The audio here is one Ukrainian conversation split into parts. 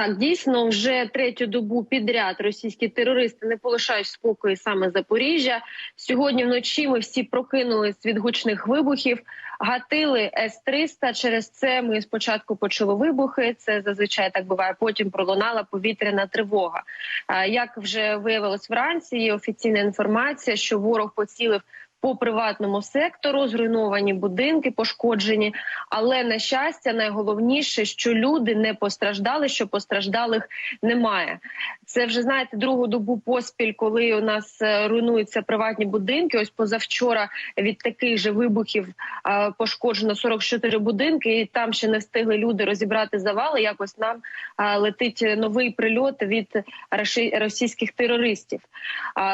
Так, дійсно, вже третю добу підряд російські терористи не полишають спокою саме Запоріжжя. Сьогодні вночі ми всі прокинулись від гучних вибухів, гатили С-300. Через це ми спочатку почули вибухи. Це зазвичай так буває. Потім пролунала повітряна тривога. Як вже виявилось вранці, є офіційна інформація, що ворог поцілив. По приватному сектору зруйновані будинки, пошкоджені. Але на щастя, найголовніше, що люди не постраждали, що постраждалих немає. Це вже знаєте другу добу поспіль, коли у нас е, руйнуються приватні будинки. Ось позавчора від таких же вибухів е, пошкоджено 44 будинки, і там ще не встигли люди розібрати завали. Якось нам е, летить новий прильот від російських терористів.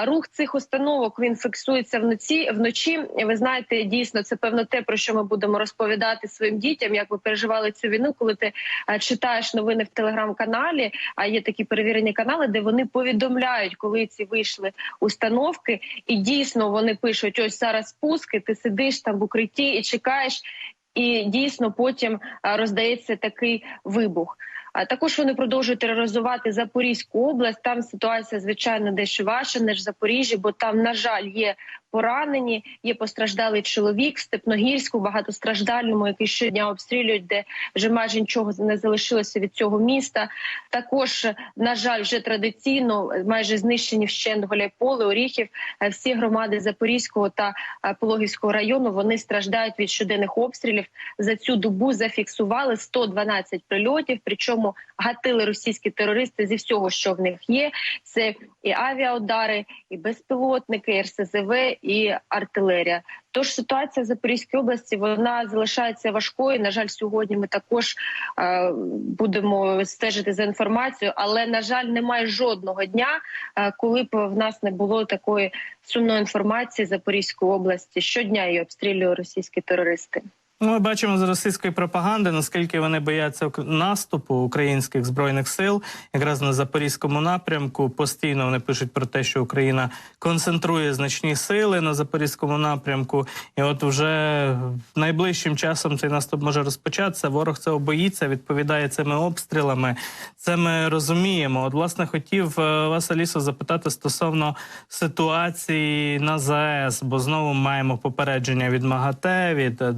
Рух цих установок він фіксується вночі. Вночі ви знаєте, дійсно це певно те, про що ми будемо розповідати своїм дітям. Як ви переживали цю війну, коли ти е, читаєш новини в телеграм-каналі? А є такі перевірені канали, де вони повідомляють, коли ці вийшли установки, і дійсно вони пишуть: ось зараз спуски. Ти сидиш там в укритті і чекаєш. І дійсно потім роздається такий вибух. А також вони продовжують тероризувати Запорізьку область. Там ситуація звичайно дещо важча ніж в Запоріжжі, бо там, на жаль, є поранені, є постраждалий чоловік Степногірську, багатостраждальному, який щодня обстрілюють, де вже майже нічого не залишилося від цього міста. Також, на жаль, вже традиційно майже знищені вщент Гуляйполе, Оріхів. Е, Всі громади Запорізького та е, Пологівського району вони страждають від щоденних обстрілів. За цю добу зафіксували 112 прильотів. Причому гатили російські терористи зі всього, що в них є. Це і авіаудари, і безпілотники, і РСЗВ, і артилерія. Тож ситуація в Запорізькій області вона залишається важкою. На жаль, сьогодні ми також е, будемо стежити за інформацією, але на жаль, немає жодного дня, е, коли б в нас не було такої сумної інформації Запорізької області. Щодня її обстрілюють російські терористи. Ми бачимо з російської пропаганди, наскільки вони бояться наступу українських збройних сил, якраз на запорізькому напрямку. Постійно вони пишуть про те, що Україна концентрує значні сили на запорізькому напрямку, і от вже найближчим часом цей наступ може розпочатися. Ворог цього боїться, відповідає цими обстрілами. Це ми розуміємо. От, власне, хотів е, вас Алісо запитати стосовно ситуації на ЗАЕС, бо знову маємо попередження від МАГАТЕ, від е,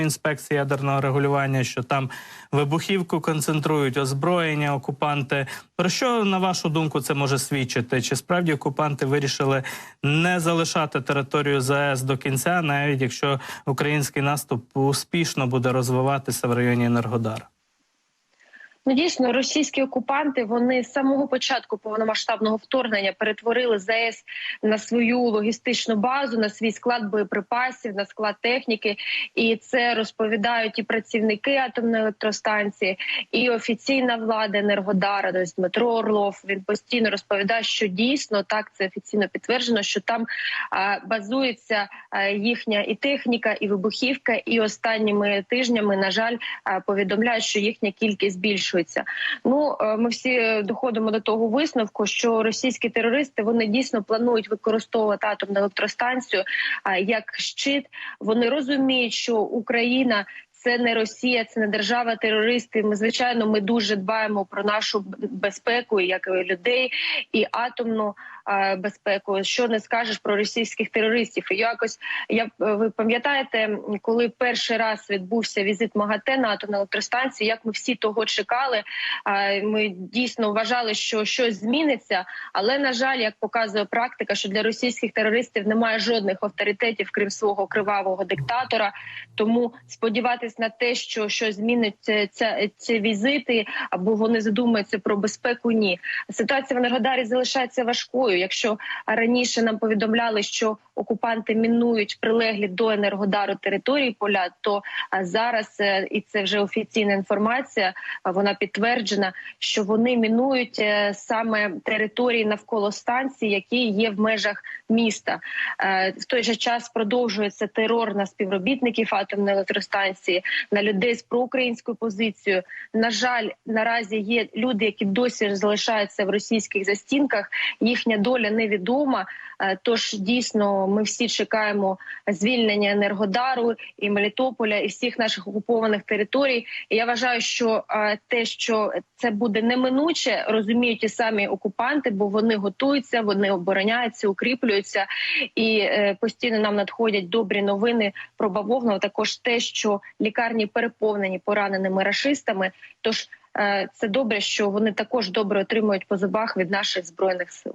Державної інспекції ядерного регулювання, що там вибухівку концентрують, озброєння окупанти. Про що на вашу думку це може свідчити? Чи справді окупанти вирішили не залишати територію ЗАЕС до кінця, навіть якщо український наступ успішно буде розвиватися в районі Енергодара? Ну дійсно, російські окупанти вони з самого початку повномасштабного вторгнення перетворили ЗАЕС на свою логістичну базу, на свій склад боєприпасів, на склад техніки. І це розповідають і працівники атомної електростанції, і офіційна влада Енергодара. Тобто Дмитро Орлов він постійно розповідає, що дійсно так це офіційно підтверджено, що там базується їхня і техніка, і вибухівка. І останніми тижнями, на жаль, повідомляють, що їхня кількість збільшується. Ну е, ми всі доходимо до того висновку, що російські терористи вони дійсно планують використовувати атомну електростанцію як щит. Вони розуміють, що Україна. Це не Росія, це не держава терористи. Ми звичайно, ми дуже дбаємо про нашу безпеку, як і людей, і атомну е, безпеку. Що не скажеш про російських терористів? І якось я е, ви пам'ятаєте, коли перший раз відбувся візит МАГАТЕ на атомну електростанцію, як ми всі того чекали. е, Ми дійсно вважали, що щось зміниться, але на жаль, як показує практика, що для російських терористів немає жодних авторитетів, крім свого кривавого диктатора. Тому сподіватись на те, що щось зміниться ця ці візити, або вони задумаються про безпеку. Ні, ситуація в Енергодарі залишається важкою. Якщо раніше нам повідомляли, що окупанти мінують прилеглі до енергодару території поля, то зараз е, і це вже офіційна інформація. Вона підтверджена, що вони мінують е, саме території навколо станції, які є в межах міста. Е, В той же час продовжується терор на співробітників атомної електростанції, на людей з проукраїнською позицією. На жаль, наразі є люди, які досі залишаються в російських застінках. Їхня доля невідома. Е, Тож дійсно ми всі чекаємо звільнення Енергодару і Мелітополя і всіх наших окупованих територій. І я вважаю, що те, що це буде неминуче, розуміють і самі окупанти, бо вони готуються, вони обороняються, укріплюються, і е, постійно нам надходять добрі новини про бавовну. Також те, що лікарні переповнені пораненими рашистами. Тож е, це добре, що вони також добре отримують по зубах від наших збройних сил.